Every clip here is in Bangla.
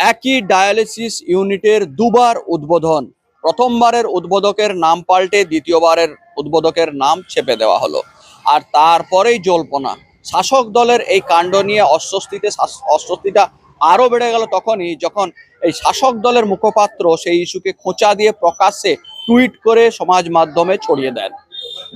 একই ডায়ালিসিস ইউনিটের দুবার উদ্বোধন। প্রথমবারের উদ্বোধকের নাম পাল্টে দ্বিতীয়বারের উদ্বোধকের নাম চেপে দেওয়া হলো। আর তারপরেই জল্পনা। শাসক দলের এই কাণ্ড নিয়ে অস্বস্তিতে অস্বস্তিটা আরও বেড়ে গেল তখনই যখন এই শাসক দলের মুখপাত্র সেই ইস্যুকে খোঁচা দিয়ে প্রকাশ্যে টুইট করে সমাজ মাধ্যমে ছড়িয়ে দেন।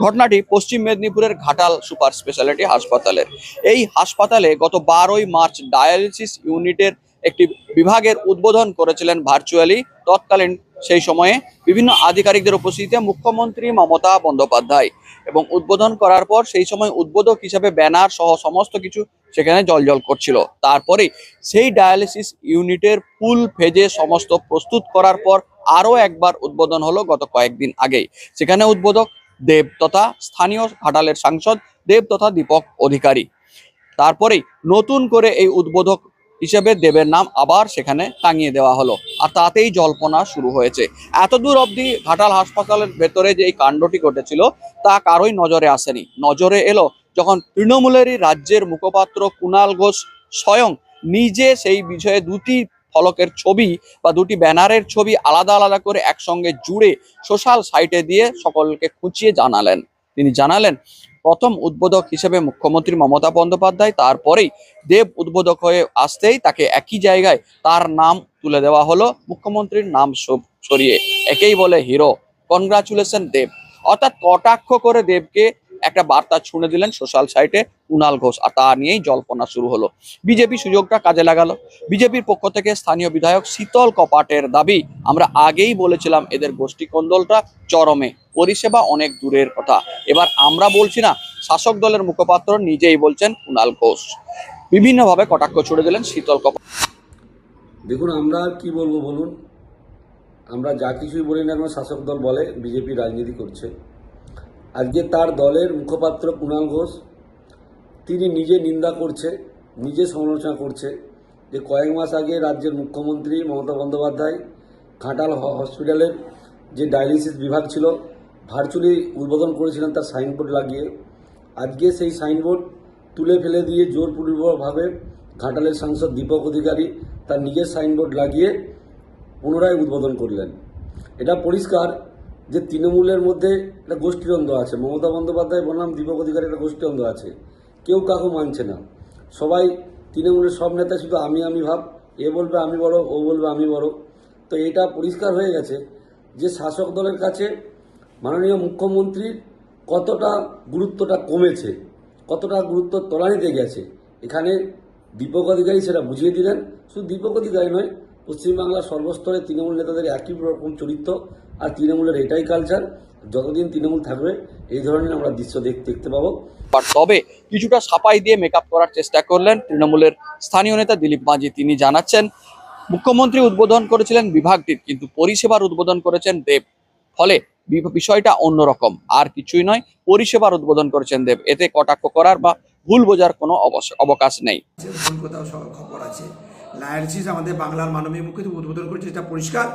ঘটনাটি পশ্চিম মেদিনীপুরের ঘাটাল সুপার স্পেশালিটি হাসপাতালের। এই হাসপাতালে গত বারোই মার্চ ডায়ালিসিস ইউনিটের একটি বিভাগের উদ্বোধন করেছিলেন ভার্চুয়ালি তৎকালীন সেই সময়ে বিভিন্ন আধিকারিকদের উপস্থিতিতে মুখ্যমন্ত্রী মমতা বন্দ্যোপাধ্যায় এবং উদ্বোধন করার পর সেই সময় উদ্বোধক হিসাবে ব্যানার সহ সমস্ত কিছু সেখানে জলজল করছিল। তারপরে সেই ডায়ালিসিস ইউনিটের ফুল ফেজে সমস্ত প্রস্তুত করার পর আরও একবার উদ্বোধন হলো গত কয়েকদিন আগেই। সেখানে উদ্বোধক দেব তথা স্থানীয় ঘাটালের সাংসদ দেব তথা দীপক অধিকারী। তারপরেই নতুন করে এই উদ্বোধক হিসেবে দেবের নাম আবার সেখানে টাঙিয়ে দেওয়া হলো। আর তাতেই জল্পনা শুরু হয়েছে। এতদূর অবধি ঘাটাল হাসপাতালের ভেতরে যে এই কাণ্ডটি ঘটেছিল, তা কারোই নজরে আসেনি। নজরে এলো যখন তৃণমূলেরই রাজ্যের মুখপাত্র কুণাল ঘোষ স্বয়ং নিজে সেই বিষয়ে দুটি ফলকের ছবি বা দুটি ব্যানারের ছবি আলাদা আলাদা করে একসঙ্গে জুড়ে সোশ্যাল সাইটে দিয়ে সকলকে খুঁচিয়ে জানালেন। তিনি জানালেন প্রথম উদ্বোধক হিসেবে মুখ্যমন্ত্রী মমতা বন্দ্যোপাধ্যায়, তারপরেই দেব উদ্বোধক হয়ে আসতেই তাকে একই জায়গায় তার নাম তুলে দেওয়া হলো। মুখ্যমন্ত্রীর নাম সরিয়ে একেই বলে হিরো। কনগ্রাচুলেশন দেব। অর্থাৎ কটাক্ষ করে দেবকে একটা বার্তা ছুঁড়ে দিলেন সোশ্যাল সাইটে কুণাল ঘোষ আর তা নিয়েই জল্পনা শুরু হলো। বিজেপি সুযোগটা কাজে লাগালো। বিজেপির পক্ষ থেকে স্থানীয় বিধায়ক শীতল কপাটের দাবি, আমরা আগেই বলেছিলাম এদের গোষ্ঠী কোন্দলটা চরমে, পরিষেবা অনেক দূরের কথা। এবার আমরা বলছি না, শাসক দলের মুখপাত্র নিজেই বলছেন কুণাল ঘোষ। বিভিন্নভাবে কটাক্ষ ছুড়ে দিলেন শীতল কপাট। দেখুন, আমরা কি বলব বলুন? আমরা যা কিছুই বলি না কেন, শাসক দল বলে, বিজেপি রাজনীতি করছে। আজকে তার দলের মুখপাত্র কুণাল ঘোষ, তিনি নিজে নিন্দা করছে, নিজে সমালোচনা করছে যে কয়েক মাস আগে রাজ্যের মুখ্যমন্ত্রী মমতা বন্দ্যোপাধ্যায় ঘাটাল হসপিটালের যে ডায়ালিসিস বিভাগ ছিল, ভার্চুয়ালি উদ্বোধন করেছিলেন তার সাইনবোর্ড লাগিয়ে। আজকে সেই সাইনবোর্ড তুলে ফেলে দিয়ে জোরপূর্বকভাবে ঘাটালের সাংসদ দীপক অধিকারী তার নিজের সাইনবোর্ড লাগিয়ে পুনরায় উদ্বোধন করলেন। এটা পরিষ্কার যে তৃণমূলের মধ্যে একটা গোষ্ঠীদ্বন্দ্ব আছে। মমতা বন্দ্যোপাধ্যায় বনাম দীপক অধিকারী একটা গোষ্ঠীদ্বন্দ্ব আছে। কেউ কাকু মানছে না। সবাই তৃণমূলের সব নেতা শুধু আমি আমি ভাব, এ বলবে, আমি বড় ও বলবে, আমি বড় তো এটা পরিষ্কার হয়ে গেছে যে শাসক দলের কাছে মাননীয় মুখ্যমন্ত্রীর কতটা গুরুত্বটা কমেছে, কতটা গুরুত্ব তলানিতে গেছে। এখানে দীপক অধিকারী সেটা বুঝিয়ে দিলেন। শুধু দীপক অধিকারী নয় পশ্চিমবাংলার সর্বস্তরে তৃণমূল নেতাদের একই রকম চরিত্র আর তৃণমূলের এটাই কালচার যতদিন তৃণমূল থাকবে এই ধরনের আমরা দৃশ্য দেখতে পাবো। তবে কিছুটা সাপাই দিয়ে মেকআপ করার চেষ্টা করলেন তৃণমূলের স্থানীয় নেতা দিলীপ মাঝি। তিনি জানাচ্ছেন মুখ্যমন্ত্রী উদ্বোধন করেছিলেন বিভাগটির কিন্তু পরিষেবার উদ্বোধন করেছেন দেব। ফলে বি- বিষয়টা অন্যরকম। আর কিছুই নয় পরিষেবার উদ্বোধন করেছেন দেব। এতে কটাক্ষ করার বা ভুল বোঝার কোনো অবস- অবকাশ নেই। ভুল কোথাও খবর আছে লায়ারসিস আমাদের বাংলার মাননীয় মুখ্যমন্ত্রী উদ্বোধন করেছে এটা পরিষ্কার।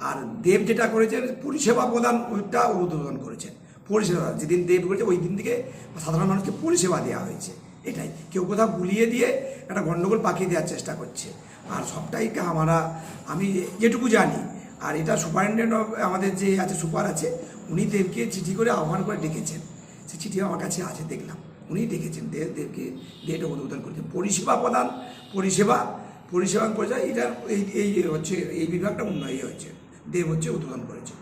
আর দেব যেটা করেছেন, পরিষেবা প্রদান ওইটা উদ্বোধন করেছেন। পরিষেবা, যেদিন দেব করেছে, ওই দিন থেকে সাধারণ মানুষকে পরিষেবা দেওয়া হয়েছে। এটাই। কেউ কোথাও গুলিয়ে দিয়ে একটা গণ্ডগোল পাকিয়ে দেওয়ার চেষ্টা করছে। আর সবটাই আমরা, আমি যেটুকু জানি, আর এটা সুপারিনটেন্ডেন্ট অফ আমাদের যে আছে, সুপার আছে, উনি দেবকে চিঠি করে আহ্বান করে ডেকেছেন। সে চিঠি আমার কাছে আছে, দেখলাম। উনি ডেকেছেন, দেব, দেবকে দিয়ে উদ্বোধন করেছেন। পরিষেবা প্রদান, পরিষেবা পরিষেবা পর্যায়ে এটা এই এই হচ্ছে এই বিভাগটা উন্নয়ন হয়েছে দেব হচ্ছে উদ্বোধন করেছে।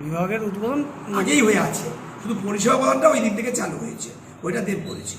বিভাগের উদ্বোধন? আগেই হয়ে আছে শুধু পরিষেবা প্রদানটা ওই দিক থেকে চালু হয়েছে ওইটা দেব করেছে